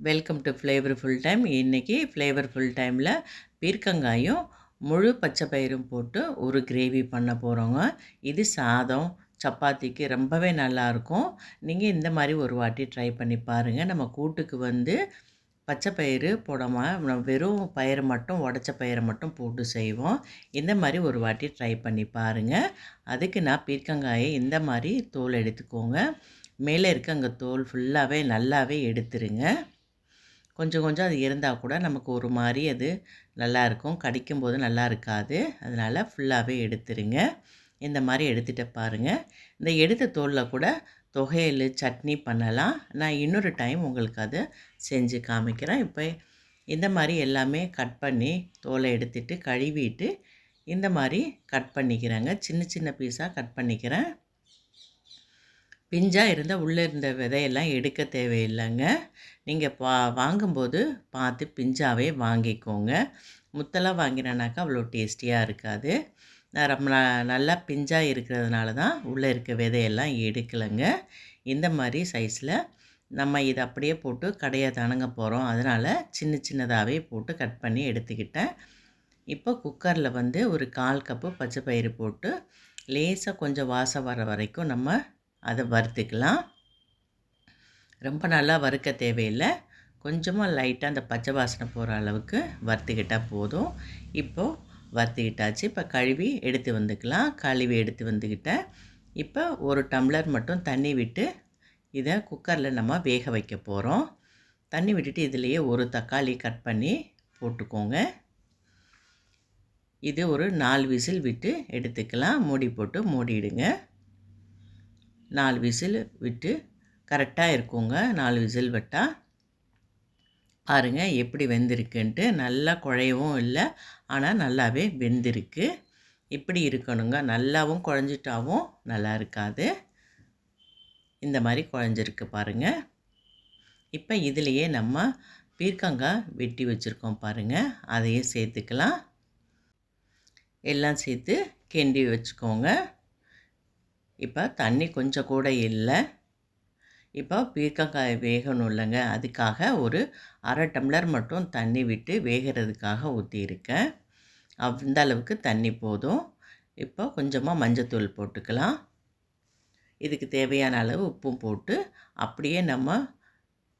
Welcome to flavour full time இன்றைக்கி flavour full டைமில் பீர்க்கங்காயும் முழு பச்சை பயிரும் போட்டு ஒரு கிரேவி பண்ண போகிறோங்க இது சாதம் சப்பாத்திக்கு ரொம்பவே நல்லாயிருக்கும் நீங்கள் இந்த மாதிரி ஒரு வாட்டி ட்ரை பண்ணி பாருங்கள் நம்ம கூட்டுக்கு வந்து பச்சை பயிறு போடாமல் வெறும் பயிறு மட்டும் உடச்ச பயிரை மட்டும் போட்டு செய்வோம். இந்த மாதிரி ஒரு வாட்டி ட்ரை பண்ணி பாருங்கள் அதுக்கு நான் பீர்க்கங்காயை இந்த மாதிரி தோல் எடுத்துக்கோங்க. மேலே இருக்க அங்கே தோல் ஃபுல்லாகவே நல்லாவே எடுத்துருங்க. கொஞ்சம் கொஞ்சம் அது இருந்தால் கூட நமக்கு ஒரு மாதிரி அது நல்லாயிருக்கும் கடிக்கும்போது நல்லா இருக்காது. அதனால் ஃபுல்லாகவே எடுத்துருங்க. இந்த மாதிரி எடுத்துகிட்டு பாருங்கள் இந்த எடுத்த தோலில் கூட தொகையில் சட்னி பண்ணலாம். நான் இன்னொரு டைம் உங்களுக்கு அதை செஞ்சு காமிக்கிறேன். இப்போ இந்த மாதிரி எல்லாமே கட் பண்ணி தோலை எடுத்துட்டு கழுவிட்டு இந்த மாதிரி கட் பண்ணிக்கிறேங்க. சின்ன சின்ன பீஸாக கட் பண்ணிக்கிறேன். பிஞ்சாக இருந்தால் உள்ளே இருந்த விதையெல்லாம் எடுக்க தேவையில்லைங்க. நீங்கள் பா வாங்கும்போது பார்த்து பிஞ்சாவே வாங்கிக்கோங்க. முத்தெல்லாம் வாங்கினேனாக்கா அவ்வளோ டேஸ்டியாக இருக்காது. நான் ரொம்ப நல்லா பிஞ்சாக இருக்கிறதுனால தான் உள்ளே இருக்க விதையெல்லாம் எடுக்கலைங்க. இந்த மாதிரி சைஸில் நம்ம இதை அப்படியே போட்டு கடையை தணங்க போகிறோம் அதனால் சின்ன சின்னதாகவே போட்டு கட் பண்ணி எடுத்துக்கிட்டேன். இப்போ குக்கரில் வந்து ஒரு கால் கப்பு பச்சை பயிறு போட்டு லேசாக கொஞ்சம் வாசம் வர வரைக்கும் நம்ம அதை வறுத்துக்கலாம். ரொம்ப நல்லா வறுக்க தேவையில்லை. கொஞ்சமாக லைட்டாக அந்த பச்சை வாசனை போகிற அளவுக்கு வறுத்துக்கிட்டால் போதும். இப்போது வறுத்துக்கிட்டாச்சு. இப்போ கழுவி எடுத்து வந்துக்கலாம். கழுவி எடுத்து வந்துக்கிட்டேன் இப்போ ஒரு டம்ளர் மட்டும் தண்ணி விட்டு இதை குக்கரில் நம்ம வேக வைக்க போகிறோம். தண்ணி விட்டுட்டு இதுலேயே ஒரு தக்காளி கட் பண்ணி போட்டுக்கோங்க. இது ஒரு நாலு விசில் விட்டு எடுத்துக்கலாம். மூடி போட்டு மூடிடுங்க. நாலு விசில் விட்டு கரெக்டாக இருக்குங்க. நாலு விசில் விட்டால் பாருங்கள் எப்படி வெந்திருக்குன்ட்டு. நல்லா குழையவும் இல்லை ஆனால் நல்லாவே வெந்திருக்கு. இப்படி இருக்கணுங்க. நல்லாவும் குழஞ்சிட்டாவும் நல்லா இருக்காது. இந்த மாதிரி குழஞ்சிருக்கு பாருங்கள் இப்போ இதுலேயே நம்ம பீர்க்கங்காய் வெட்டி வச்சுருக்கோம் பாருங்கள் அதையும் சேர்த்துக்கலாம். எல்லாம் சேர்த்து கிண்டி வச்சுக்கோங்க. இப்போ தண்ணி கொஞ்சம் கூட இல்லை. இப்போ பீர்க்கங்காய் வேகணும் இல்லைங்க அதுக்காக ஒரு அரை டம்ளர் மட்டும் தண்ணி விட்டு வேகிறதுக்காக ஊற்றியிருக்கேன் அந்த அளவுக்கு தண்ணி போதும். இப்போ கொஞ்சமாக மஞ்சத்தூள் போட்டுக்கலாம். இதுக்கு தேவையான அளவு உப்பும் போட்டு அப்படியே நம்ம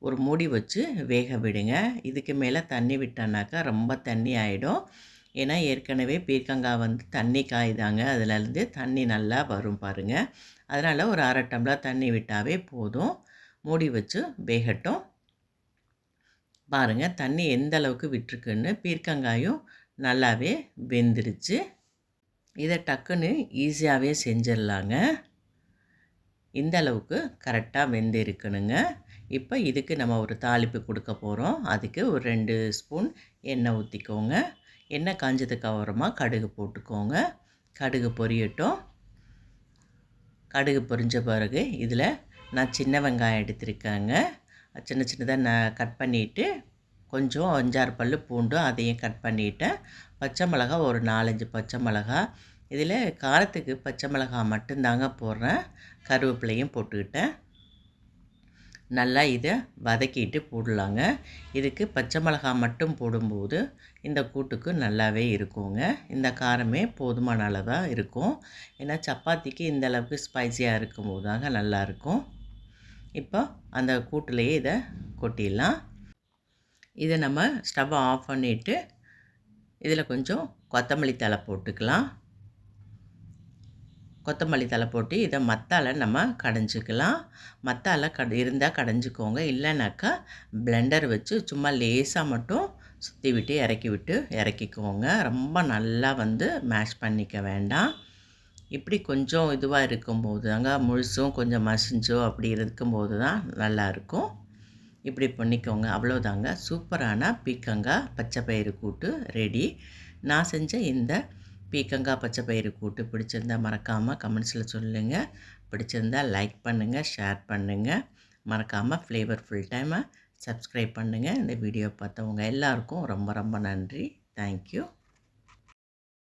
ஒரு மூடி வச்சு வேக விடுங்க. இதுக்கு மேலே தண்ணி விட்டோன்னாக்கா ரொம்ப தண்ணி ஆகிடும் ஏன்னா ஏற்கனவே பீர்க்கங்காய் வந்து தண்ணி காய்தாங்க. அதிலேருந்து தண்ணி நல்லா வரும் பாருங்கள் அதனால் ஒரு அரை டம்ளர் தண்ணி விட்டாவே போதும். மூடி வச்சு வேகட்டும். பாருங்கள் தண்ணி எந்த அளவுக்கு விட்டுருக்குன்னு பீர்க்கங்காயும் நல்லாவே வெந்துருச்சு. இதை டக்குன்னு ஈஸியாகவே செஞ்சிடலாங்க. இந்த அளவுக்கு கரெக்டாக வெந்து இருக்கணுங்க இப்போ இதுக்கு நம்ம ஒரு தாளிப்பு கொடுக்க போகிறோம் அதுக்கு ஒரு ரெண்டு ஸ்பூன் எண்ணெய் ஊற்றிக்கோங்க எண்ணெய் காஞ்சதுக்கு அப்புறமா கடுகு போட்டுக்கோங்க. கடுகு பொரியட்டும். கடுகு பொரிஞ்ச பிறகு இதில் நான் சின்ன வெங்காயம் எடுத்திருக்கேங்க. சின்ன சின்னதாக நான் கட் பண்ணிவிட்டு கொஞ்சம் அஞ்சாறு பல் பூண்டும் அதையும் கட் பண்ணிவிட்டேன் பச்சை மிளகா ஒரு நாலஞ்சு பச்சை மிளகா. இதில் காரத்துக்கு பச்சை மிளகா மட்டும்தாங்க போடுறேன். கருவேப்பிலையும் போட்டுக்கிட்டேன். நல்லா இதை வதக்கிட்டு போடலாங்க. இதுக்கு பச்சை மிளகா மட்டும் போடும்போது இந்த கூட்டுக்கு நல்லாவே இருக்குங்க. இந்த காரமே போதுமான அளவாக இருக்கும். ஏன்னா சப்பாத்திக்கு இந்த அளவுக்கு ஸ்பைஸியாக இருக்கும்போது தாங்க நல்லாயிருக்கும் இப்போ அந்த கூட்டுலேயே இதை கொட்டிடலாம். இதை நம்ம ஸ்டவ்வை ஆஃப் பண்ணிவிட்டு இதில் கொஞ்சம் கொத்தமல்லி தலை போட்டுக்கலாம். கொத்தமல்லி தலை போட்டு இதை மத்தால் நம்ம கடைஞ்சிக்கலாம். மத்தால் கட இருந்தால் கடைஞ்சிக்கோங்க. இல்லைனாக்கா பிளெண்டர் வச்சு சும்மா லேசாக மட்டும் சுற்றி விட்டு இறக்கி விட்டு இறக்கிக்கோங்க. ரொம்ப நல்லா வந்து மேஷ் பண்ணிக்க வேண்டாம். இப்படி கொஞ்சம் இதுவாக இருக்கும்போது தாங்க முழுசும் கொஞ்சம் மசிஞ்சோ அப்படி இருக்கும்போது தான் நல்லாயிருக்கும் இப்படி பண்ணிக்கோங்க. அவ்வளோதாங்க சூப்பரான பீக்கங்காய் பச்சை பயிறு கூட்டு ரெடி. நான் செஞ்ச இந்த பீக்கங்காய் பச்சை பயிறு கூட்டு பிடிச்சிருந்தால் மறக்காமல் கமெண்ட்ஸில் சொல்லுங்கள் பிடிச்சிருந்தால் லைக் பண்ணுங்கள் ஷேர் பண்ணுங்கள் மறக்காமல் ஃப்ளேவர் ஃபுல் டைமை சப்ஸ்கிரைப் பண்ணுங்கள் இந்த வீடியோ பார்த்தவங்க எல்லாருக்கும் ரொம்ப ரொம்ப நன்றி. தேங்க்யூ